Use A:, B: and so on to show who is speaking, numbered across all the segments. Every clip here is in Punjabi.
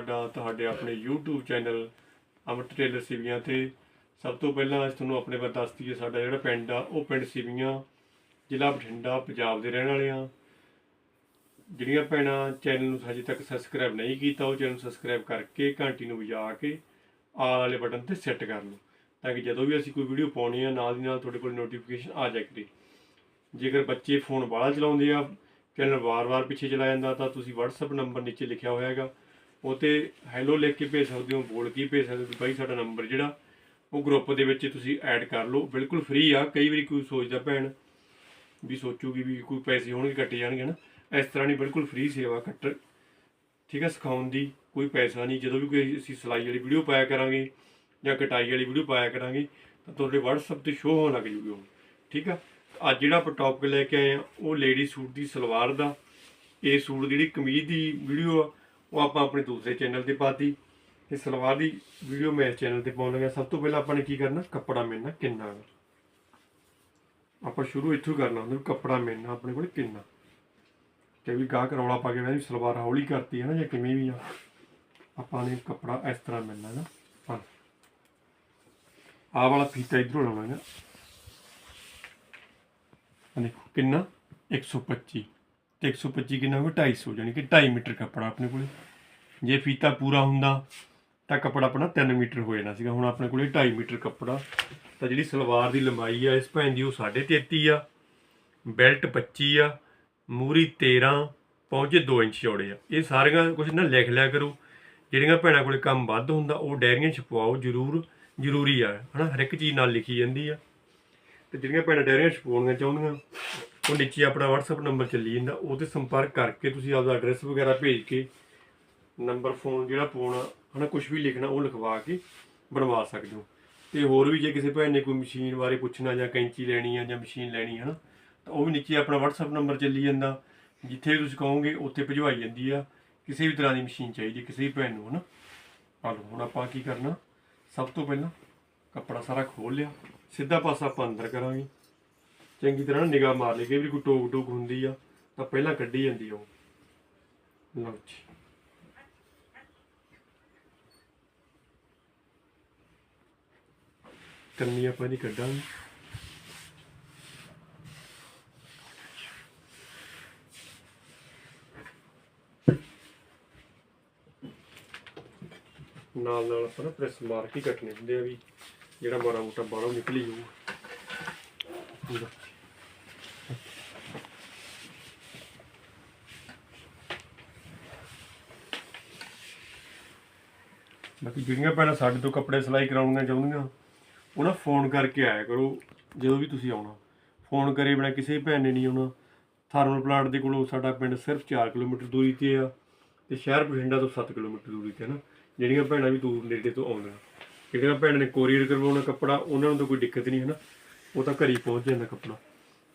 A: ਤੁਹਾਡਾ, ਤੁਹਾਡੇ ਆਪਣੇ YouTube channel Amrit Tailor Siviyan ਤੇ ਸਭ ਤੋਂ ਪਹਿਲਾਂ ਅੱਜ ਤੁਹਾਨੂੰ ਆਪਣੇ ਬਾਰੇ ਦੱਸ ਦਈਏ, ਸਾਡਾ ਜਿਹੜਾ ਪਿੰਡ ਆ, ਉਹ ਪਿੰਡ ਸਿਵੀਆਂ, ਜ਼ਿਲ੍ਹਾ ਬਠਿੰਡਾ, ਪੰਜਾਬ ਦੇ ਰਹਿਣ ਵਾਲੇ ਆ। ਜਿਹੜੀਆਂ ਭੈਣਾਂ ਚੈਨਲ ਨੂੰ ਹਜੇ ਤੱਕ ਸਬਸਕ੍ਰਾਈਬ ਨਹੀਂ ਕੀਤਾ, ਉਹ ਚੈਨਲ ਨੂੰ ਸਬਸਕ੍ਰਾਈਬ ਕਰਕੇ ਘੰਟੀ ਨੂੰ ਵਜਾ ਕੇ ਆਲ ਵਾਲੇ ਬਟਨ ਤੇ ਸੈੱਟ ਕਰ ਲਓ, ਤਾਂ ਕਿ ਜਦੋਂ ਵੀ ਅਸੀਂ ਕੋਈ ਵੀਡੀਓ ਪਾਉਣੀ ਆ, ਨਾਲ ਦੀ ਨਾਲ ਤੁਹਾਡੇ ਕੋਲ ਨੋਟੀਫਿਕੇਸ਼ਨ ਆ ਜਾਏ ਕਰੇ। ਜੇਕਰ ਬੱਚੇ ਫੋਨ ਬਾਹਲਾ ਚਲਾਉਂਦੇ ਆ ਚੈਨਲ ਵਾਰ-ਵਾਰ ਪਿੱਛੇ ਚਲਾ ਜਾਂਦਾ, ਤਾਂ ਤੁਸੀਂ WhatsApp ਨੰਬਰ ਨੀਚੇ ਲਿਖਿਆ ਹੋਇਆ ਹੈਗਾ ਉਹ ਤੇ ਹੈਲੋ ਲਿਖ ਕੇ ਭੇਜ ਸਕਦੇ ਹੋ, ਬੋਲ ਕੇ ਭੇਜ ਸਕਦੇ ਹੋ ਬਾਈ ਸਾਡਾ ਨੰਬਰ ਜਿਹੜਾ, ਉਹ ਗਰੁੱਪ ਦੇ ਵਿੱਚ ਤੁਸੀਂ ਐਡ ਕਰ ਲਓ। ਬਿਲਕੁਲ ਫ੍ਰੀ ਆ, ਕਈ ਵਾਰੀ ਕੋਈ ਸੋਚਦਾ ਭੈਣ ਵੀ ਸੋਚੂਗੀ ਵੀ ਕੋਈ ਪੈਸੇ ਹੋਣਗੇ, ਕੱਟੇ ਜਾਣਗੇ ਨਾ। ਇਸ ਤਰ੍ਹਾਂ ਨਹੀਂ, ਬਿਲਕੁਲ ਫ੍ਰੀ ਸੇਵਾ ਕੱਟ। ਠੀਕ ਹੈ ਸਿਖਾਉਣ ਦੀ ਕੋਈ ਪੈਸਾ ਨਹੀਂ। ਜਦੋਂ ਵੀ ਕੋਈ ਅਸੀਂ ਸਿਲਾਈ ਵਾਲੀ ਵੀਡੀਓ ਪਾਇਆ ਕਰਾਂਗੇ ਜਾਂ ਕਟਾਈ ਵਾਲੀ ਵੀਡੀਓ ਪਾਇਆ ਕਰਾਂਗੇ, ਤਾਂ ਤੁਹਾਡੇ WhatsApp ਤੇ ਸ਼ੋਅ ਹੋਣ ਲੱਗ ਜੂਗੀ ਉਹ। ਠੀਕ ਆ? ਅੱਜ ਜਿਹੜਾ ਆਪਾਂ ਟੌਪਿਕ ਲੈ ਕੇ ਆਏ ਆ, ਉਹ ਲੇਡੀ ਸੂਟ ਦੀ ਸਲਵਾਰ ਦਾ। ਇਹ ਸੂਟ ਦੀ ਜਿਹੜੀ ਕਮੀਜ਼ ਦੀ ਵੀਡੀਓ ਆ ਉਹ ਆਪਾਂ ਆਪਣੇ ਦੂਸਰੇ ਚੈਨਲ ਤੇ ਪਾਤੀ। ਤੇ ਸਲਵਾਰ ਦੀ ਵੀਡੀਓ ਮੈਂ ਚੈਨਲ ਤੇ ਪਾਉਣ ਲੱਗਾ ਸਭ ਤੋਂ ਪਹਿਲਾਂ ਆਪਾਂ ਨੇ ਕੀ ਕਰਨਾ? ਕੱਪੜਾ ਮਿਲਣਾ ਕਿੰਨਾ ਗਾ। ਆਪਾਂ ਸ਼ੁਰੂ ਇੱਥੋਂ ਕਰਨਾ ਹੁੰਦਾ ਵੀ ਕੱਪੜਾ ਮਿਲਣਾ ਆਪਣੇ ਕੋਲ ਕਿੰਨਾ। ਕਿ ਵੀ ਗਾਹਕ ਰੌਲਾ ਪਾ ਕੇ ਮੈਂ ਵੀ ਸਲਵਾਰ ਹੌਲੀ ਕਰਤੀ ਹੈ ਨਾ, ਜਾਂ ਕਿਵੇਂ ਵੀ ਆ। ਆਪਾਂ ਨੇ ਕੱਪੜਾ ਇਸ ਤਰ੍ਹਾਂ ਮਿਲਣਾ ਹੈ ਨਾ ਆਹ ਵਾਲਾ ਫੀਤਾ ਇਧਰੋਂ ਲਾਉਣਾ ਹੈ ਆ ਦੇਖੋ, ਕਿੰਨਾ? 125 ਤੇ 125 ਕਿੰਨਾ ਹੋਗਾ 250 ਯਾਨੀ ਕਿ 2.5 ਮੀਟਰ ਕੱਪੜਾ ਆਪਣੇ ਕੋਲੇ। ਜੇ ਫੀਤਾ ਪੂਰਾ ਹੁੰਦਾ, ਤਾਂ ਕੱਪੜਾ ਆਪਣਾ 3 ਮੀਟਰ ਹੋ ਜਾਣਾ ਸੀਗਾ। ਹੁਣ ਆਪਣੇ ਕੋਲੇ 2.5 ਮੀਟਰ ਕੱਪੜਾ। ਤਾਂ ਜਿਹੜੀ ਸਲਵਾਰ ਦੀ ਲੰਬਾਈ ਆ, ਇਸ ਭੈਣ ਦੀ ਉਹ 33.5 ਆ, ਬੈਲਟ 25 ਆ, ਮੂਰੀ 13 ਪਹੁੰਚੇ 2 ਇੰਚ ਚੌੜੇ ਆ। ਇਹ ਸਾਰੀਆਂ ਕੁਝ ਨਾ ਲਿਖ ਲਿਆ ਕਰੋ। ਜਿਹੜੀਆਂ ਭੈਣਾਂ ਕੋਲੇ ਕੰਮ ਵੱਧ ਹੁੰਦਾ, ਉਹ ਡਾਇਰੀਆਂ ਛਪਵਾਓ, ਜ਼ਰੂਰ, ਜ਼ਰੂਰੀ ਆ। ਹਨਾ, ਹਰ ਇੱਕ ਚੀਜ਼ ਨਾਲ ਲਿਖੀ ਜਾਂਦੀ ਆ। ਤੇ ਜਿਹੜੀਆਂ ਭੈਣਾਂ ਡੈਰੀਆਂ ਛਪਾਉਣੀਆਂ ਚਾਹੁੰਦੀਆਂ ਉਹ ਨੀਚੇ ਆਪਣਾ WhatsApp ਨੰਬਰ ਚੱਲੀ ਜਾਂਦਾ ਉਹ ਤੇ ਸੰਪਰਕ ਕਰਕੇ ਤੁਸੀਂ ਆਪਦਾ ਐਡਰੈਸ ਵਗੈਰਾ ਭੇਜ ਕੇ ਨੰਬਰ ਫੋਨ ਜਿਹੜਾ ਪਾਉਣਾ, ਹਨਾ ਕੁਝ ਵੀ ਲਿਖਣਾ, ਉਹ ਲਿਖਵਾ ਕੇ ਬਣਵਾ ਸਕਦੇ ਹੋ। ਤੇ ਹੋਰ ਵੀ ਜੇ ਕਿਸੇ ਭੈਣ ਨੇ ਕੋਈ ਮਸ਼ੀਨ ਬਾਰੇ ਪੁੱਛਣਾ ਜਾਂ ਕੈਂਚੀ ਲੈਣੀ ਆ ਜਾਂ ਮਸ਼ੀਨ ਲੈਣੀ ਹੈ ਨਾ ਤਾਂ ਉਹ ਵੀ ਨੀਚੇ ਆਪਣਾ WhatsApp ਨੰਬਰ ਚੱਲੀ ਜਾਂਦਾ, ਜਿੱਥੇ ਵੀ ਤੁਸੀਂ ਕਹੋਗੇ ਉੱਥੇ ਭਿਜਵਾਈ ਜਾਂਦੀ ਆ। ਕਿਸੇ ਵੀ ਤਰ੍ਹਾਂ ਦੀ ਮਸ਼ੀਨ ਚਾਹੀਦੀ ਕਿਸੇ ਵੀ ਭੈਣ ਨੂੰ, ਹਨਾ। ਆ ਲਓ, ਹੁਣ ਆਪਾਂ ਕੀ ਕਰਨਾ, ਸਭ ਤੋਂ ਪਹਿਲਾਂ ਕੱਪੜਾ ਸਾਰਾ ਖੋਲ ਲਿਆ, ਸਿੱਧਾ ਪਾਸਾ ਆਪਾਂ ਅੰਦਰ ਕਰਾਂਗੇ। ਚੰਗੀ ਤਰ੍ਹਾਂ ਨਿਗਾਹ ਮਾਰ ਲਈ ਕਿ ਵੀ ਕੋਈ ਟੋਕ ਟੋਕ ਹੁੰਦੀ ਆ, ਤਾਂ ਪਹਿਲਾਂ ਕੱਢੀ ਜਾਂਦੀ ਉਹ। ਲਓ ਜੀ। ਕਰਨੀ ਆਪਾਂ ਨਹੀਂ ਕੱਢਾਂਗੇ। ਨਾਲ ਨਾਲ ਆਪਾਂ ਨਾ ਪ੍ਰੈਸ ਮਾਰ ਕੇ ਕੱਟਣੇ ਹੁੰਦੇ ਆ ਵੀ ਜਿਹੜਾ ਮਾੜਾ ਮੋਟਾ ਬਾਹਰੋਂ ਨਿਕਲੀ ਜਾਊ। ਬਾਕੀ ਜਿਹੜੀਆਂ ਭੈਣਾਂ ਸਾਡੇ ਤੋਂ ਕੱਪੜੇ ਸਿਲਾਈ ਕਰਾਉਣੀਆਂ ਚਾਹੁੰਦੀਆਂ ਉਹਨਾਂ ਫੋਨ ਕਰਕੇ ਆਇਆ ਕਰੋ, ਜਦੋਂ ਵੀ ਤੁਸੀਂ ਆਉਣਾ। ਫੋਨ ਕਰੇ ਬਿਨਾ ਕਿਸੇ ਭੈਣ ਨੇ ਨਹੀਂ ਆਉਣਾ। ਥਰਮਲ ਪਲਾਂਟ ਦੇ ਕੋਲੋਂ ਸਾਡਾ ਪਿੰਡ ਸਿਰਫ 4 ਕਿਲੋਮੀਟਰ ਦੂਰੀ ਤੇ ਆ ਤੇ ਸ਼ਹਿਰ ਬਠਿੰਡਾ ਤੋਂ 7 ਕਿਲੋਮੀਟਰ ਦੂਰੀ ਤੇ ਹੈ ਨਾ। ਜਿਹੜੀਆਂ ਭੈਣਾਂ ਵੀ ਦੂਰ ਨੇੜੇ ਤੋਂ ਆਉਂਦੀਆਂ। ਜਿਹੜੀਆਂ ਭੈਣਾਂ ਨੇ ਕੋਰੀਅਰ ਕਰਵਾਉਣਾ ਕੱਪੜਾ, ਉਹਨਾਂ ਨੂੰ ਤਾਂ ਕੋਈ ਦਿੱਕਤ ਨਹੀਂ ਹੈ ਨਾ। ਉਹ ਤਾਂ ਘਰੇ ਹੀ ਪਹੁੰਚ ਜਾਂਦਾ ਕੱਪੜਾ।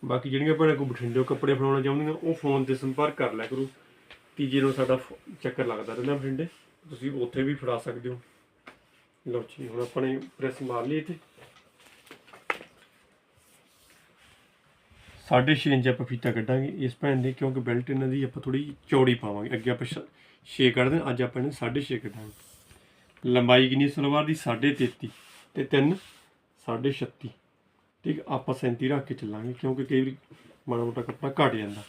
A: ਬਾਕੀ ਜਿਹੜੀਆਂ ਭੈਣਾਂ ਕੋ ਬਠਿੰਡੇ ਕੱਪੜੇ ਫੜਾਉਣਾ ਚਾਹੁੰਦੀਆਂ, ਉਹ ਫੋਨ ਤੇ ਸੰਪਰਕ ਕਰ ਲਿਆ ਕਰੋ। ਤੀਜੇ ਨੂੰ ਸਾਡਾ ਚੱਕਰ ਲੱਗਦਾ ਰਹਿੰਦਾ ਬਠਿੰਡੇ। ਤੁਸੀਂ ਉੱਥੇ ਵੀ ਫੜਾ ਸਕਦੇ ਹੋ। ਲਓ ਜੀ ਹੁਣ ਆਪਾਂ ਨੇ ਪ੍ਰੈਸ ਮਾਰ ਲਈ ਤੇ ਸਾਢੇ ਛੇ ਇੰਚ ਆਪਾਂ ਫੀਤਾ ਕੱਢਾਂਗੇ। ਇਸ ਭੈਣ ਦੇ ਕਿਉਂਕਿ ਬੈਲਟ ਇਹਨਾਂ ਦੀ ਆਪਾਂ ਥੋੜੀ ਚੌੜੀ ਪਾਵਾਂਗੇ। ਅੱਗੇ ਆਪਾਂ 6 ਕੱਢਦੇ ਹਾਂ, ਅੱਜ ਆਪਾਂ ਇਹਨੂੰ ਸਾਢੇ ਛੇ ਕੱਢਾਂਗੇ। ਲੰਬਾਈ ਕਿੰਨੀ ਸਲਵਾਰ ਦੀ 33.5 ਤੇ 3 36 ਠੀਕ ਆਪਾਂ 37 ਰੱਖ ਕੇ ਚੱਲਾਂਗੇ ਕਿਉਂਕਿ ਕਈ ਵਾਰੀ ਮਾੜਾ ਮੋਟਾ ਕੱਪੜਾ ਘਟ ਜਾਂਦਾ।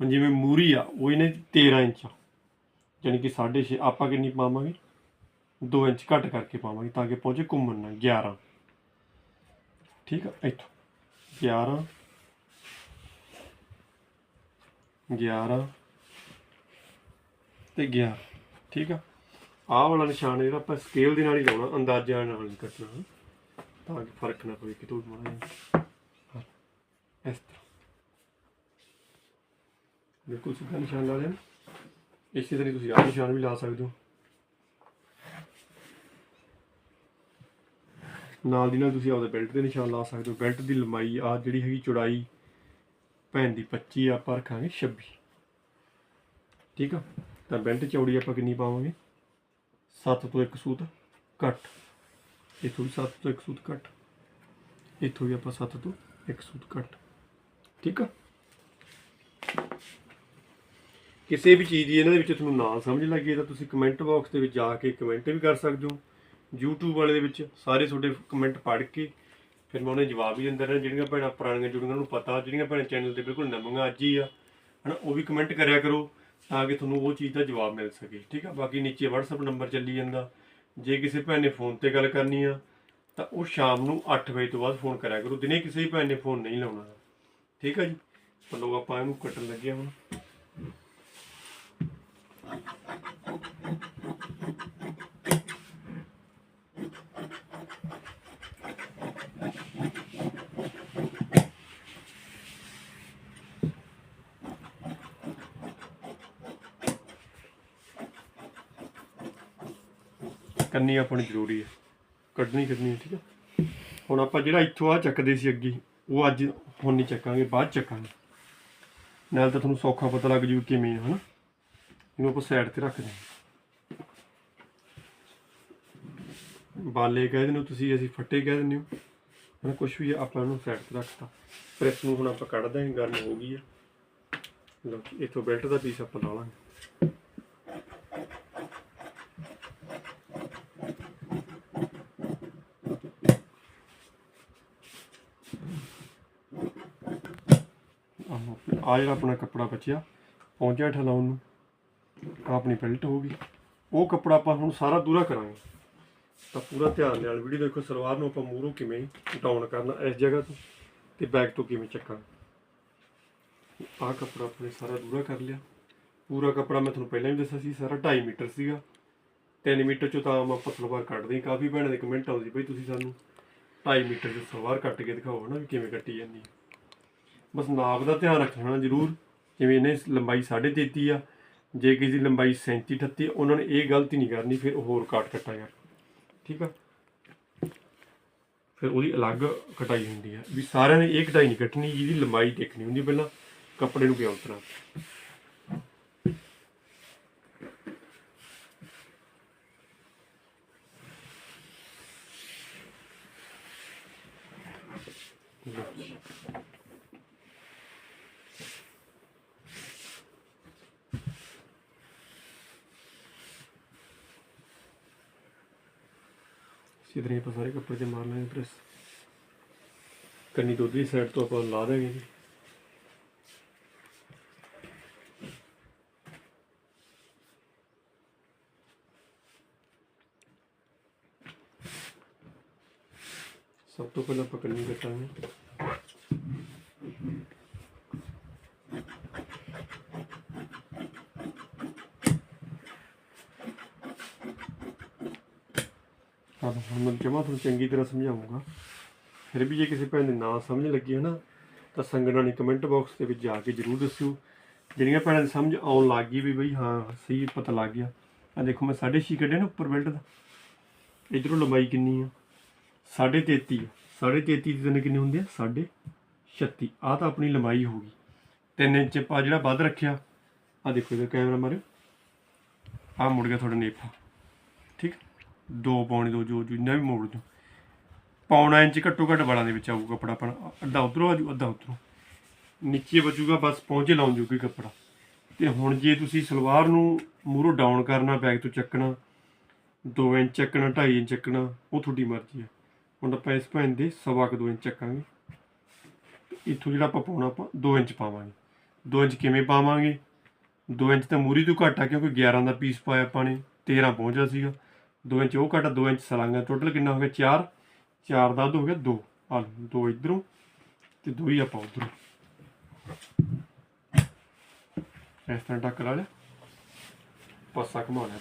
A: ਹੁਣ ਜਿਵੇਂ ਮੂਰੀ ਆ ਉਹ ਇਹਨੇ 13 ਇੰਚ ਆ। ਯਾਨੀ ਕਿ 6.5 ਆਪਾਂ ਕਿੰਨੀ ਪਾਵਾਂਗੇ? 2 ਇੰਚ ਘੱਟ ਕਰਕੇ ਪਾਵਾਂਗੇ ਤਾਂ ਕਿ ਪਹੁੰਚੇ ਘੁੰਮਣ ਨਾਲ 11 ਠੀਕ ਆ, ਇੱਥੋਂ। 11 11 ਤੇ 11 ਠੀਕ ਆ? ਆਹ ਵਾਲਾ ਨਿਸ਼ਾਨ ਜਿਹੜਾ ਆਪਾਂ ਸਕੇਲ ਦੇ ਨਾਲ ਹੀ ਲਾਉਣਾ ਅੰਦਾਜ਼ਾ ਨਾਲ ਨਹੀਂ ਕੱਟਣਾ ਤਾਂ ਕਿ ਫ਼ਰਕ ਨਾ ਪਵੇ, ਕਿਤੋਂ ਮਾੜਾ ਜਿਹਾ। ਇਸ ਤਰ੍ਹਾਂ। ਬਿਲਕੁਲ ਸਿੱਧਾ ਨਿਸ਼ਾਨ ਲਾ ਲੈਣਾ ਇਸੇ ਤਰ੍ਹਾਂ ਹੀ ਤੁਸੀਂ ਆਹ ਨਿਸ਼ਾਨ ਵੀ ਲਾ ਸਕਦੇ ਹੋ। ਨਾਲ ਦੀ ਨਾਲ ਤੁਸੀਂ ਆਪਦੇ ਬੈਲਟ ਦੇ ਨਿਸ਼ਾਨ ਲਾ ਸਕਦੇ ਹੋ। ਬੈਲਟ ਦੀ ਲੰਬਾਈ ਆ ਜਿਹੜੀ ਹੈਗੀ ਚੌੜਾਈ, ਭੈਣ ਦੀ 25 ਆਪਾਂ ਰੱਖਾਂਗੇ 26 ਠੀਕ ਆ? ਤਾਂ ਬੈਲਟ ਚੌੜੀ ਆਪਾਂ ਕਿੰਨੀ ਪਾਵਾਂਗੇ? 7 ਤੋਂ 1 ਸੂਤ ਘੱਟ। ਇੱਥੋਂ ਵੀ 7 ਤੋਂ 1 ਸੂਤ ਘੱਟ। ਇੱਥੋਂ ਵੀ ਆਪਾਂ 7 ਤੋਂ 1 ਸੂਤ ਘੱਟ। ਠੀਕ ਆ? ਕਿਸੇ ਵੀ ਚੀਜ਼ ਦੀ ਇਹਨਾਂ ਦੇ ਵਿੱਚ ਤੁਹਾਨੂੰ ਨਾ ਸਮਝ ਲੱਗੇ ਤਾਂ ਤੁਸੀਂ ਕਮੈਂਟ ਬਾਕਸ ਦੇ ਵਿੱਚ ਜਾ ਕੇ ਕਮੈਂਟ ਵੀ ਕਰ ਸਕਦੇ ਹੋ। YouTube ਵਾਲੇ ਦੇ ਵਿੱਚ ਸਾਰੇ ਤੁਹਾਡੇ ਕਮੈਂਟ ਪੜ੍ਹ ਕੇ ਫਿਰ ਮੈਂ ਉਹਨੇ ਜਵਾਬ ਵੀ ਦਿੰਦਾ ਰਹਿਣਾ। ਜਿਹੜੀਆਂ ਭੈਣਾਂ ਪੁਰਾਣੀਆਂ ਜੁੜੀਆਂ ਉਹਨਾਂ ਨੂੰ ਪਤਾ, ਜਿਹੜੀਆਂ ਭੈਣਾਂ ਚੈਨਲ ਤੇ ਬਿਲਕੁਲ ਨਵੀਆਂ ਅੱਜ ਹੀ ਆ, ਹਨਾ, ਉਹ ਵੀ ਕਮੈਂਟ ਕਰਿਆ ਕਰੋ ਤਾਂ ਕਿ ਤੁਹਾਨੂੰ ਉਹ ਚੀਜ਼ ਦਾ ਜਵਾਬ ਮਿਲ ਸਕੇ, ਠੀਕ ਆ? ਬਾਕੀ ਨੀਚੇ WhatsApp ਨੰਬਰ ਚੱਲੀ ਜਾਂਦਾ। ਜੇ ਕਿਸੇ ਭੈਣ ਨੇ ਫੋਨ ਤੇ ਗੱਲ ਕਰਨੀ ਆ, ਤਾਂ ਉਹ ਸ਼ਾਮ ਨੂੰ 8 ਵਜੇ ਤੋਂ ਬਾਅਦ ਫੋਨ ਕਰਿਆ ਕਰੋ। ਦਿਨੇ ਕਿਸੇ ਵੀ ਭੈਣ ਨੇ ਫੋਨ ਨਹੀਂ ਲਾਉਣਾ। ਠੀਕ ਆ ਜੀ? ਚਲੋ ਆਪਾਂ ਇਹਨੂੰ ਕੱਟਣ ਲੱਗੇ ਹਾਂ ਹੁਣ। ਕਰਨੀ ਆਪਣੀ ਜ਼ਰੂਰੀ ਹੈ। ਕੱਢਣੀ ਕਰਨੀ ਠੀਕ ਹੈ। ਹੁਣ ਆਪਾਂ ਜਿਹੜਾ ਇੱਥੋਂ ਆ ਚੱਕਦੇ ਸੀ ਅੱਗੇ, ਉਹ ਅੱਜ ਹੁਣ ਨਹੀਂ ਚੱਕਾਂਗੇ, ਬਾਅਦ 'ਚ ਚੱਕਾਂਗੇ। ਨਾਲ ਤਾਂ ਤੁਹਾਨੂੰ ਸੌਖਾ ਪਤਾ ਲੱਗ ਜੂ ਕਿਵੇਂ ਹੈ ਹਨਾ। ਇਹਨੂੰ ਆਪਾਂ ਸਾਈਡ ਤੇ ਰੱਖ ਦਿੰਦੇ ਬਾਲੇ ਕਹਿ ਦਿੰਦੇ ਹੋ ਤੁਸੀਂ ਅਸੀਂ ਫੱਟੇ ਕਹਿ ਦਿੰਦੇ ਹੋ। ਹਨਾ ਕੁਝ ਵੀ ਆਪਾਂ ਇਹਨੂੰ ਸਾਈਡ ਤੇ ਰੱਖਤਾ। ਪ੍ਰੈਸ ਨੂੰ ਹੁਣ ਆਪਾਂ ਕੱਢ ਦਾਂਗੇ ਗਰਮ ਹੋ ਗਈ ਹੈ। ਲਓ ਜੀ, ਇੱਥੋਂ ਬੈਲਟ ਦਾ ਪੀਸ ਆਪਾਂ ਲਾ ਲਾਂਗੇ। ਆਹੋ ਆ ਜਿਹੜਾ ਆਪਣਾ ਕੱਪੜਾ ਬਚਿਆ ਪਹੁੰਚਿਆ ਠਲਾਉਣ ਨੂੰ। ਆਪਣੀ ਬੈਲਟ ਹੋਊਗੀ ਉਹ ਕੱਪੜਾ ਆਪਾਂ ਹੁਣ ਸਾਰਾ ਦੂਰਾ ਕਰਾਂਗੇ। ਤਾਂ ਪੂਰਾ ਧਿਆਨ ਨਾਲ ਵੀਡੀਓ ਦੇਖੋ, ਸਲਵਾਰ ਨੂੰ ਆਪਾਂ ਮੂਹਰੋਂ ਕਿਵੇਂ ਡਾਊਨ ਕਰਨਾ, ਇਸ ਜਗ੍ਹਾ ਤੋਂ ਤੇ ਬੈਕ ਤੋਂ ਕਿਵੇਂ ਚੱਕਣਾ। ਆਹ ਕੱਪੜਾ ਆਪਣੇ ਸਾਰਾ ਦੂਰਾ ਕਰ ਲਿਆ। ਪੂਰਾ ਕੱਪੜਾ ਮੈਂ ਤੁਹਾਨੂੰ ਪਹਿਲਾਂ ਵੀ ਦੱਸਿਆ ਸੀ, ਸਾਰਾ 2.5 ਮੀਟਰ ਸੀਗਾ। 3 ਮੀਟਰ ਚੋਂ ਤਾਂ ਆਪਾਂ ਸਲਵਾਰ ਕੱਟਦੇ ਹਾਂ। ਕਾਫੀ ਭੈਣਾਂ ਦੇ ਕਮੈਂਟ ਆਉਂਦੀ ਬਈ ਤੁਸੀਂ ਸਾਨੂੰ 2.5 ਮੀਟਰ ਚ ਸਲਵਾਰ ਕੱਟ ਕੇ ਦਿਖਾਓ ਨਾ ਵੀ ਕਿਵੇਂ ਕੱਟੀ ਜਾਂਦੀ ਬਸ ਨਾਪ ਦਾ ਧਿਆਨ ਰੱਖਣਾ ਜ਼ਰੂਰ, ਜਿਵੇਂ ਇਹਨੇ ਲੰਬਾਈ 33.5 ਆ ਜੇ ਕਿਸੇ ਦੀ ਲੰਬਾਈ 37 38 ਉਹਨਾਂ ਨੇ ਇਹ ਗਲਤੀ ਨਹੀਂ ਕਰਨੀ, ਫਿਰ ਹੋਰ ਕਾਟ ਕੱਟਾ ਠੀਕ ਆ? ਫਿਰ ਉਹਦੀ ਅਲੱਗ ਕਟਾਈ ਹੁੰਦੀ ਹੈ ਵੀ ਸਾਰਿਆਂ ਨੇ ਇਹ ਕਟਾਈ ਨਹੀਂ ਕੱਟਣੀ, ਜਿਹਦੀ ਲੰਬਾਈ ਦੇਖਣੀ ਹੁੰਦੀ ਪਹਿਲਾਂ, ਕੱਪੜੇ ਨੂੰ ਪਿਆ ਉਤਰਾ। ਇਸੇ ਤਰ੍ਹਾਂ ਹੀ ਆਪਾਂ ਸਾਰੇ ਕੱਪੜੇ ਤੇ ਮਾਰ ਲਾਂਗੇ ਪ੍ਰੈਸ ਕੰਨੀ ਤੋਂ ਉਧਰਲੀ ਸਾਈਡ ਤੋਂ ਆਪਾਂ ਲਾ ਦੇਵਾਂਗੇ ਜੀ। ਸਭ ਤੋਂ ਪਹਿਲਾਂ ਆਪਾਂ ਕੰਨੀ ਕੱਟਾਂਗੇ ਹਾਂ ਹੁਣ ਮੈਂ ਜਮਾ ਤੁਹਾਨੂੰ ਚੰਗੀ ਤਰ੍ਹਾਂ ਸਮਝਾਉਂਗਾ। ਫਿਰ ਵੀ ਜੇ ਕਿਸੇ ਭੈਣ ਦੇ ਨਾ ਸਮਝ ਲੱਗੀ ਹੈ ਨਾ, ਤਾਂ ਸੰਗਣਾ ਨੇ ਕਮੈਂਟ ਬਾਕਸ ਦੇ ਵਿੱਚ ਜਾ ਕੇ ਜਰੂਰ ਦੱਸਿਓ। ਜਿਹੜੀਆਂ ਭੈਣਾਂ ਦੀ ਸਮਝ ਆਉਣ ਲੱਗ ਗਈ ਵੀ ਬਈ ਹਾਂ, ਸਹੀ ਪਤਾ ਲੱਗ ਗਿਆ। ਆ ਦੇਖੋ ਮੈਂ 6.5 ਕੱਢਿਆ ਨਾ ਉੱਪਰ ਬੈਲਟ ਦਾ। ਇਧਰੋਂ ਲੰਬਾਈ ਕਿੰਨੀ ਆ? 33.5 33.5 ਦੀ ਤਿੰਨ ਕਿੰਨੇ ਹੁੰਦੇ ਆ? 36 ਆ ਤਾਂ ਆਪਣੀ ਲੰਬਾਈ ਹੋ ਗਈ। 3 ਇੰਚ ਪਾ ਜਿਹੜਾ ਵੱਧ ਰੱਖਿਆ। ਆ ਦੇਖੋ ਇਹਦਾ ਕੈਮਰਾ ਮਾਰਿਓ। ਆ ਮੁੜ ਗਿਆ ਤੁਹਾਡਾ ਨੇਫਾ ਠੀਕ ਦੋ ਪੌਣੇ ਦੋ, ਜੋ ਜਿੰਨਾ ਵੀ ਮੋੜ ਦੋ ਪੌਣਾ ਇੰਚ ਘੱਟੋ ਘੱਟ ਵਾਲਾਂ ਦੇ ਵਿੱਚ ਆਊਗਾ ਕੱਪੜਾ ਆਪਣਾ। ਅੱਧਾ ਉਧਰੋਂ ਆਜੂ ਅੱਧਾ ਉਧਰੋਂ। ਨੀਚੇ ਬਚੂਗਾ ਬਸ ਪਹੁੰਚੇ ਲਾਉਣ ਜੋਗੀ ਕੱਪੜਾ। ਤੇ ਹੁਣ ਜੇ ਤੁਸੀਂ ਸਲਵਾਰ ਨੂੰ ਮੂਹਰੋਂ ਡਾਊਨ ਕਰਨਾ ਬੈਗ ਤੋਂ ਚੱਕਣਾ 2 ਇੰਚ ਚੱਕਣਾ 2.5 ਇੰਚ ਚੱਕਣਾ, ਉਹ ਤੁਹਾਡੀ ਮਰਜ਼ੀ ਹੈ ਹੁਣ ਆਪਾਂ ਇਸ ਭੈਣ ਦੇ ਸਵਾ ਕੁ 2 ਇੰਚ ਚੱਕਾਂਗੇ। ਇੱਥੋਂ ਜਿਹੜਾ ਆਪਾਂ ਪਾਉਣਾ, ਆਪਾਂ 2 ਇੰਚ ਪਾਵਾਂਗੇ। 2 ਇੰਚ ਕਿਵੇਂ ਪਾਵਾਂਗੇ? 2 ਇੰਚ ਤਾਂ ਮੂਰੀ ਤੋਂ ਘੱਟ ਆ, ਕਿਉਂਕਿ 11 ਦਾ ਪੀਸ ਪਾਇਆ ਆਪਾਂ ਨੇ 13 ਪਹੁੰਚਿਆ ਸੀਗਾ। 2 ਇੰਚ ਉਹ ਘੱਟ 2 ਇੰਚ ਸਲਾਂਗਾ। ਟੋਟਲ ਕਿੰਨਾ ਹੋ ਗਿਆ? 4 4 ਦਾ ਅੱਧ ਹੋ ਗਿਆ 2 ਆ 2 ਇਧਰੋਂ ਤੇ 2 ਹੀ ਆਪਾਂ ਉਧਰੋਂ। ਇਸ ਤਰ੍ਹਾਂ ਟੱਕ ਲਾ ਲਿਆ। ਪਾਸਾ ਘੁਮਾ ਲਿਆ।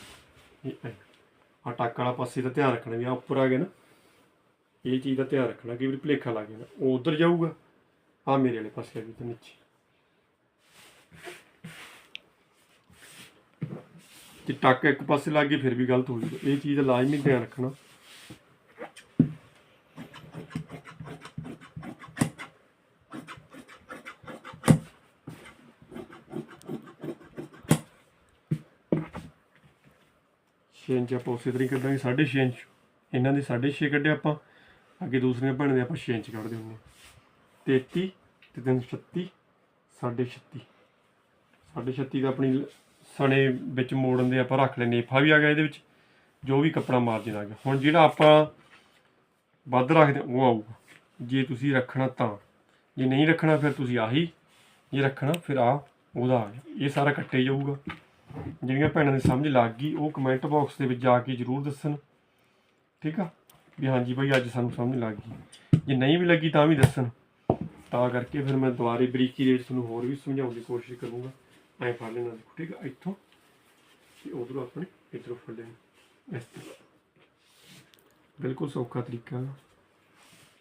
A: ਇਹ ਆ ਟੱਕ ਵਾਲਾ ਪਾਸੇ ਦਾ ਧਿਆਨ ਰੱਖਣਾ ਵੀ ਆ ਉੱਪਰ ਆ ਗਿਆ ਨਾ। ਇਹ ਚੀਜ਼ ਦਾ ਧਿਆਨ ਰੱਖਣਾ ਕਿ ਵੀ ਭਲੇਖਾ ਲੱਗ ਜਾਣਾ ਉਹ ਉਧਰ ਜਾਊਗਾ। ਆ ਮੇਰੇ ਵਾਲੇ ਪਾਸੇ ਆ ਵੀ ਤੇ ਨੀਚੇ। ਤੇ ਟੱਕ ਇੱਕ ਪਾਸੇ ਲੱਗ ਗਈ, ਫਿਰ ਵੀ ਗਲਤ ਹੋ ਜੂਗਾ। ਇਹ ਚੀਜ਼ ਦਾ ਲਾਜ਼ਮੀ ਧਿਆਨ ਰੱਖਣਾ। ਛੇ ਇੰਚ ਆਪਾਂ ਉਸੇ ਤਰ੍ਹਾਂ ਹੀ ਕੱਢਾਂਗੇ, ਸਾਢੇ ਛੇ ਇੰਚ। ਇਹਨਾਂ ਦੇ ਸਾਢੇ ਛੇ ਕੱਢੇ ਆਪਾਂ, ਅੱਗੇ ਦੂਸਰੀਆਂ ਭੈਣਾਂ ਦੇ ਆਪਾਂ 6 ਇੰਚ ਕੱਢਦੇ ਹੁੰਦੇ ਹਾਂ। 33 ਤੇ 336 ਸਾਢੇ 36 ਸਾਡੇ 36 ਦਾ ਆਪਣੀ ਸਣੇ ਵਿੱਚ ਮੋੜਨ ਦੇ ਆਪਾਂ ਰੱਖ ਲੈ ਨੇਫਾ ਵੀ ਆ ਗਿਆ ਇਹਦੇ ਵਿੱਚ, ਜੋ ਵੀ ਕੱਪੜਾ ਮਾਰਜਨ ਆ ਗਿਆ। ਹੁਣ ਜਿਹੜਾ ਆਪਾਂ ਵੱਧ ਰੱਖਦੇ ਉਹ ਆਊਗਾ। ਜੇ ਤੁਸੀਂ ਰੱਖਣਾ ਤਾਂ। ਜੇ ਨਹੀਂ ਰੱਖਣਾ, ਫਿਰ ਤੁਸੀਂ ਆਹੀ। ਜੇ ਰੱਖਣਾ, ਫਿਰ ਆ ਉਹਦਾ ਆ ਗਿਆ। ਇਹ ਸਾਰਾ ਕੱਟੇ ਜਾਊਗਾ। ਜਿਹੜੀਆਂ ਭੈਣਾਂ ਦੀ ਸਮਝ ਲੱਗ ਗਈ, ਉਹ ਕਮੈਂਟ ਬਾਕਸ ਦੇ ਵਿੱਚ ਜਾ ਕੇ ਜਰੂਰ ਦੱਸਣ। ਠੀਕ ਆ? ਵੀ ਹਾਂਜੀ ਭਾਈ, ਅੱਜ ਸਾਨੂੰ ਸਮਝ ਲੱਗ ਗਈ। ਜੇ ਨਹੀਂ ਵੀ ਲੱਗੀ ਤਾਂ ਵੀ ਦੱਸਣ। ਤਾਂ ਕਰਕੇ ਫਿਰ ਮੈਂ ਦੁਬਾਰੇ ਬਰੀਕੀ ਰੇਟ ਵਿੱਚ ਤੁਹਾਨੂੰ ਹੋਰ ਵੀ ਸਮਝਾਉਣ ਦੀ ਕੋਸ਼ਿਸ਼ ਕਰੂੰਗਾ। ਐਂ ਫੜ ਲੈਣਾ ਦੇਖੋ ਠੀਕ ਆ ਇੱਥੋਂ। ਤੇ ਉਧਰੋਂ ਆਪਣੇ, ਇੱਧਰੋਂ ਫੜ ਲੈਣਾ। ਇਸ ਤਰ੍ਹਾਂ। ਬਿਲਕੁਲ ਸੌਖਾ ਤਰੀਕਾ ਹੈ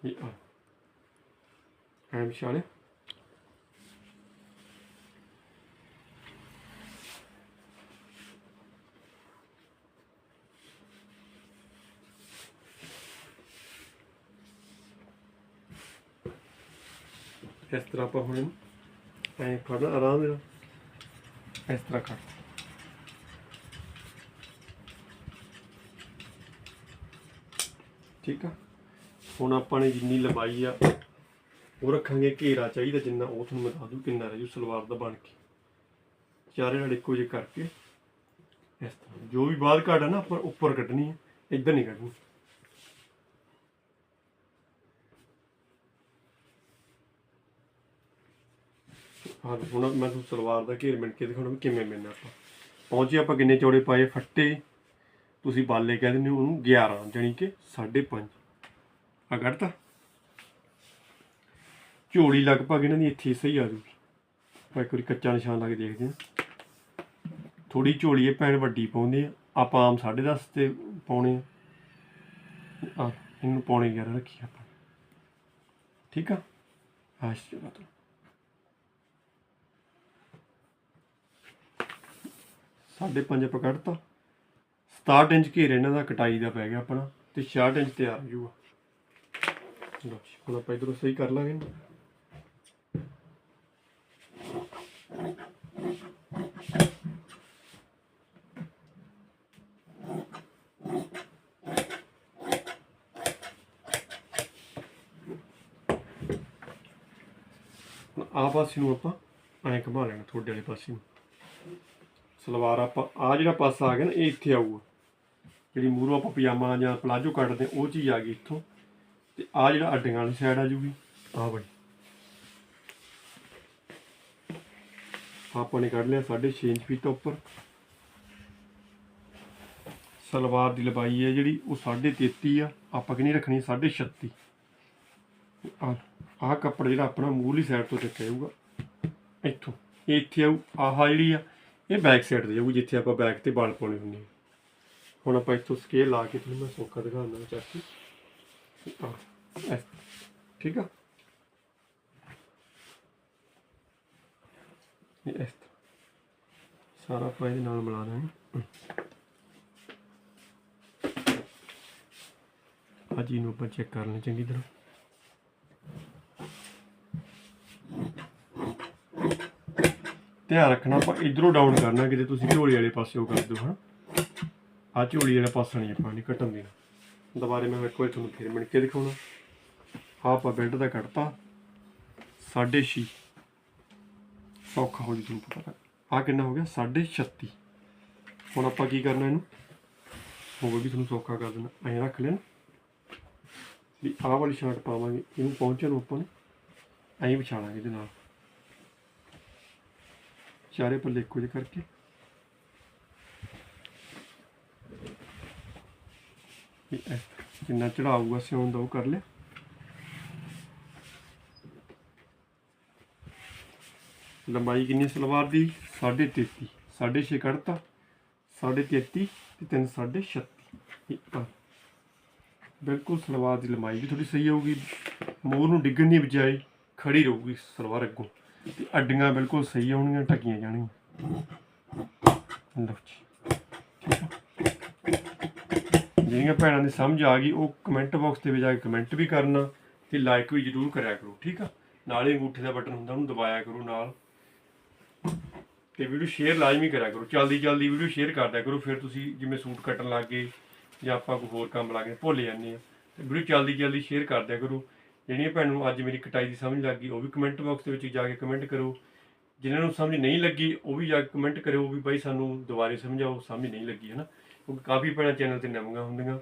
A: ਇਹ ਆ। ਐਂ ਵਿਚਾਲੇ ਇਸ ਤਰ੍ਹਾਂ ਆਪਾਂ ਹੁਣ ਐਂ ਫੜਨਾ, ਆਰਾਮ ਨਾਲ। ਇਸ ਤਰ੍ਹਾਂ ਕਰ ਠੀਕ ਆ? ਹੁਣ ਆਪਾਂ ਨੇ ਜਿੰਨੀ ਲੰਬਾਈ ਆ, ਉਹ ਰੱਖਾਂਗੇ ਘੇਰਾ ਚਾਹੀਦਾ ਜਿੰਨਾ ਉਹ ਤੁਹਾਨੂੰ ਮੈਂ ਦੱਸ ਦੂੰ ਕਿੰਨਾ ਰਹਿ ਜੂ, ਸਲਵਾਰ ਦਾ ਬਣ ਕੇ। ਚਾਰੇ ਨਾਲ ਇੱਕੋ ਜਿਹੇ ਕਰਕੇ, ਇਸ ਤਰ੍ਹਾਂ। ਜੋ ਵੀ ਬਾਅਦ ਘਾਟ ਆ ਨਾ, ਆਪਾਂ ਉੱਪਰ ਕੱਢਣੀ ਹੈ ਇੱਧਰ ਨਹੀਂ ਕੱਢਣੀ। ਹਾਂ ਹੁਣ ਮੈਂ ਤੁਹਾਨੂੰ ਸਲਵਾਰ ਦਾ ਘੇਰ ਮਿੰਟ ਕੇ ਦਿਖਾਉਣਾ ਵੀ ਕਿਵੇਂ ਮਿਣਨਾ ਆਪਾਂ। ਪਹੁੰਚੇ ਆਪਾਂ ਕਿੰਨੇ ਚੌੜੇ ਪਾਏ ਫੱਟੇ। ਤੁਸੀਂ ਬਾਲੇ ਕਹਿ ਦਿੰਦੇ ਉਹਨੂੰ 11 ਜਾਨੀ ਕਿ 5.5 ਆ ਕੱਢਤਾ? ਝੋਲੀ ਲਗਭਗ ਇਹਨਾਂ ਦੀ ਇੱਥੇ ਸਹੀ ਆ ਜੂਗੀ। ਆਪਾਂ ਇੱਕ ਵਾਰੀ ਕੱਚਾ ਨਿਸ਼ਾਨ ਲਾ ਕੇ ਦੇਖਦੇ ਹਾਂ। ਥੋੜੀ ਝੋਲੀ ਇਹ ਭੈਣ ਵੱਡੀ ਪਾਉਂਦੇ ਆ। ਆਪਾਂ ਆਮ 10.5 ਤੇ ਪਾਉਣੇ ਆ। ਇਹਨੂੰ ਪਾਉਣੇ 11 ਰੱਖੀ ਆਪਾਂ। ਠੀਕ ਆ? ਆਸ਼ੀਰਵਾਦ 5.5 ਆਪਾਂ ਕੱਢਤਾ। 67 ਇੰਚ ਘੇਰੇ ਇਹਨਾਂ ਦਾ, ਕਟਾਈ ਦਾ ਪੈ ਗਿਆ ਆਪਣਾ, ਤੇ 66 ਇੰਚ ਤਿਆਰ ਹੋ ਜੂਗਾ। ਲੋ ਹੁਣ ਆਪਾਂ ਇਧਰੋਂ ਸਹੀ ਕਰ ਲਾਂਗੇ। ਆ ਪਾਸੇ ਨੂੰ ਆਪਾਂ ਐਂ ਘੁਮਾ ਲੈਣਾ ਥੋੜੇ ਵਾਲੇ ਪਾਸੇ ਨੂੰ। ਸਲਵਾਰ ਆਪਾਂ ਆ ਜਿਹੜਾ ਪਾਸਾ ਆ ਗਿਆ ਨਾ ਇਹ ਇੱਥੇ ਆਊਗਾ। ਜਿਹੜੀ ਮੂਹਰੋਂ ਆਪਾਂ ਪਜਾਮਾ ਜਾਂ ਪਲਾਜੋ ਕੱਢਦੇ ਹਾਂ, ਉਹ ਚੀਜ਼ ਆ ਗਈ ਇੱਥੋਂ। ਤੇ ਆ ਜਿਹੜਾ ਅੱਡੀਆਂ ਵਾਲੀ ਸਾਈਡ ਆ ਜੂਗੀ ਆਹ ਬੜੀ ਆਪਾਂ ਨੇ ਕੱਢ ਲਿਆ 6.5 ਇੰਚ ਫੀਟ ਤੋਂ ਉੱਪਰ। ਸਲਵਾਰ ਦੀ ਲੰਬਾਈ ਹੈ ਜਿਹੜੀ ਉਹ 33.5 ਆ ਆਪਾਂ ਕਿੰਨੀ ਰੱਖਣੀ 36.5 ਆ ਆਹ ਕੱਪੜਾ ਜਿਹੜਾ ਆਪਣਾ ਮੂਹਰਲੀ ਸਾਈਡ ਤੋਂ ਚੱਕਿਆ ਜਾਊਗਾ। ਇੱਥੋਂ ਇਹ ਇੱਥੇ ਆਊ ਆਹ ਜਿਹੜੀ ਆ ਇਹ ਬੈਕ ਸਾਈਡ ਤੇ ਜਾਊਗੀ ਜਿੱਥੇ ਆਪਾਂ ਬੈਕ ਤੇ ਬਾਲ ਪਾਉਣੇ ਹੁੰਦੇ ਆ। ਹੁਣ ਆਪਾਂ ਇੱਥੋਂ ਸਕੇਲ ਲਾ ਕੇ ਤੁਹਾਨੂੰ ਮੈਂ ਸੌਖਾ ਦਿਖਾਉਂਦਾ ਚੱਕ ਕੇ ਆਹ, ਐਸ- ਠੀਕ ਆ? ਇਸ ਤਰ੍ਹਾਂ। ਸਾਰਾ ਆਪਾਂ ਇਹਦੇ ਨਾਲ ਮਿਲਾ ਦਾਂਗੇ ਆ ਜੀ ਨੂੰ ਆਪਾਂ ਚੈੱਕ ਕਰ ਲੈਣਾ ਚੰਗੀ ਤਰ੍ਹਾਂ। ਧਿਆਨ ਰੱਖਣਾ, ਆਪਾਂ ਇਧਰੋਂ ਡਾਊਨ ਕਰਨਾ, ਕਿਤੇ ਤੁਸੀਂ ਝੋਲੀ ਵਾਲੇ ਪਾਸੇ ਉਹ ਕਰ ਦਿਓ ਹਾਂ ਆ ਝੋਲੀ ਵਾਲਾ ਪਾਸਾ ਨਹੀਂ ਆਪਾਂ, ਨਹੀਂ ਕੱਟਣ ਦੇਣਾ। ਦੁਬਾਰੇ ਮੈਂ ਇੱਕ ਵਾਰ ਤੁਹਾਨੂੰ ਫਿਰ ਮਿਣ ਕੇ ਦਿਖਾਉਣਾ। ਆਹ ਆਪਾਂ ਬੈੱਡ ਦਾ ਕੱਟਤਾ 6.5 ਸੌਖਾ ਹੋ ਜੀ ਤੁਹਾਨੂੰ ਪਤਾ ਆ ਕਿੰਨਾ ਹੋ ਗਿਆ? 36 ਹੁਣ ਆਪਾਂ ਕੀ ਕਰਨਾ ਇਹਨੂੰ? ਹੋਰ ਵੀ ਤੁਹਾਨੂੰ ਸੌਖਾ ਕਰ ਦੇਣਾ। ਐਂ ਰੱਖ ਲੈਣਾ। ਵੀ ਆਹ ਵਾਲੀ ਸ਼ਰਟ ਪਾਵਾਂਗੇ। ਇਹਨੂੰ ਪਹੁੰਚਣ ਨੂੰ ਆਪਾਂ ਨੂੰ ਐਂ ਵਿਛਾ ਲਾਂਗੇ ਇਹਦੇ ਨਾਲ। ਚਾਰੇ ਪੱਲੇ ਇੱਕੋ ਜਿਹੇ ਕਰਕੇ। ਜਿੰਨਾ ਚੜਾਊਗਾ ਸਿਉਣ ਦਾ ਉਹ ਕਰ ਲਿਆ। ਲੰਬਾਈ ਕਿੰਨੀ ਸਲਵਾਰ ਦੀ? 33.5 6.5 ਕੱਢਤਾ 33.5 ਤੇ 3 36 ਇਹ ਆ। ਬਿਲਕੁਲ ਸਲਵਾਰ ਦੀ ਲੰਬਾਈ ਵੀ ਥੋੜੀ ਸਹੀ ਹੋਊਗੀ। ਮੋਰ ਨੂੰ ਡਿੱਗਣ ਨਹੀਂ ਬਜਾਏ ਖੜੀ ਰਹੂਗੀ ਸਲਵਾਰ ਅੱਗੋਂ। ਤੇ ਅੱਡੀਆਂ ਬਿਲਕੁਲ ਸਹੀ ਆਉਣਗੀਆਂ ਢੱਕੀਆਂ ਜਾਣਗੀਆਂ। ਲਓ ਜੀ। ਜਿਹੜੀਆਂ ਭੈਣਾਂ ਦੀ ਸਮਝ ਆ ਗਈ, ਉਹ ਕਮੈਂਟ ਬਾਕਸ ਦੇ ਵਿੱਚ ਜਾ ਕੇ ਕਮੈਂਟ ਵੀ ਕਰਨਾ ਤੇ ਲਾਈਕ ਵੀ ਜਰੂਰ ਕਰਿਆ ਕਰੋ, ਠੀਕ ਆ? ਨਾਲ ਹੀ ਅੰਗੂਠੇ ਦਾ ਬਟਨ ਹੁੰਦਾ, ਉਹਨੂੰ ਦਬਾਇਆ ਕਰੋ ਨਾਲ। ਤੇ ਵੀਡੀਓ ਸ਼ੇਅਰ ਲਾਜ਼ਮੀ ਕਰਿਆ ਕਰੋ। ਜਲਦੀ ਜਲਦੀ ਵੀਡੀਓ ਸ਼ੇਅਰ ਕਰ ਦਿਆ ਕਰੋ, ਫਿਰ ਤੁਸੀਂ ਜਿਵੇਂ ਸੂਟ ਕੱਟਣ ਲੱਗ ਗਏ ਜਾਂ ਆਪਾਂ ਕੋਈ ਹੋਰ ਕੰਮ ਲੱਗ ਗਏ ਭੁੱਲ ਜਾਂਦੇ ਆ। ਤੇ ਵੀਡੀਓ ਜਲਦੀ ਜਲਦੀ ਸ਼ੇਅਰ ਕਰ ਦਿਆ ਕਰੋ। ਜਿਹੜੀਆਂ ਭੈਣ ਨੂੰ ਅੱਜ ਮੇਰੀ ਕਟਾਈ ਦੀ ਸਮਝ ਲੱਗ ਗਈ, ਉਹ ਵੀ ਕਮੈਂਟ ਬਾਕਸ ਦੇ ਵਿੱਚ ਜਾ ਕੇ ਕਮੈਂਟ ਕਰੋ। ਜਿਨ੍ਹਾਂ ਨੂੰ ਸਮਝ ਨਹੀਂ ਲੱਗੀ, ਉਹ ਵੀ ਜਾ ਕੇ ਕਮੈਂਟ ਕਰਿਓ ਵੀ ਬਾਈ ਸਾਨੂੰ ਦੁਬਾਰੇ ਸਮਝਾਓ, ਸਮਝ ਨਹੀਂ ਲੱਗੀ ਹੈ ਨਾ ਕਿਉਂਕਿ ਕਾਫੀ ਭੈਣਾਂ ਚੈਨਲ ਤੇ ਨਵੀਆਂ ਹੁੰਦੀਆਂ।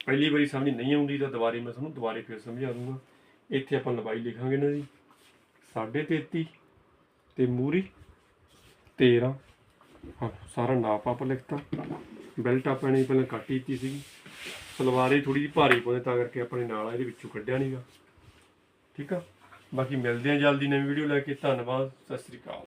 A: ਪਹਿਲੀ ਵਾਰੀ ਸਮਝ ਨਹੀਂ ਆਉਂਦੀ ਤਾਂ ਦੁਬਾਰੇ ਮੈਂ ਤੁਹਾਨੂੰ ਦੁਬਾਰੇ ਫਿਰ ਸਮਝਾ ਦੂੰਗਾ। ਇੱਥੇ ਆਪਾਂ ਲੰਬਾਈ ਲਿਖਾਂਗੇ ਨਾ ਜੀ 33.5 ਤੇ ਮੂਰੀ 13 ਹਾਂ, ਸਾਰਾ ਨਾਪ ਆਪਾਂ ਲਿਖਤਾ। ਬੈਲਟ ਆਪਾਂ ਨੇ ਪਹਿਲਾਂ ਕੱਟ ਦਿੱਤੀ ਸੀਗੀ। ਸਲਵਾਰ ਹੀ ਥੋੜੀ ਜਿਹੀ ਭਾਰੀ ਪਾਉਂਦੇ ਤਾਂ ਕਰਕੇ ਆਪਣੇ ਨਾਲ ਇਹਦੇ ਵਿੱਚੋਂ ਕੱਢਿਆ ਨਹੀਂਗਾ ਠੀਕ ਆ? ਬਾਕੀ ਮਿਲਦੇ ਆ ਜਲਦੀ ਨਵੀਂ ਵੀਡੀਓ ਲੈ ਕੇ। ਧੰਨਵਾਦ ਸਤਿ ਸ੍ਰੀ ਅਕਾਲ।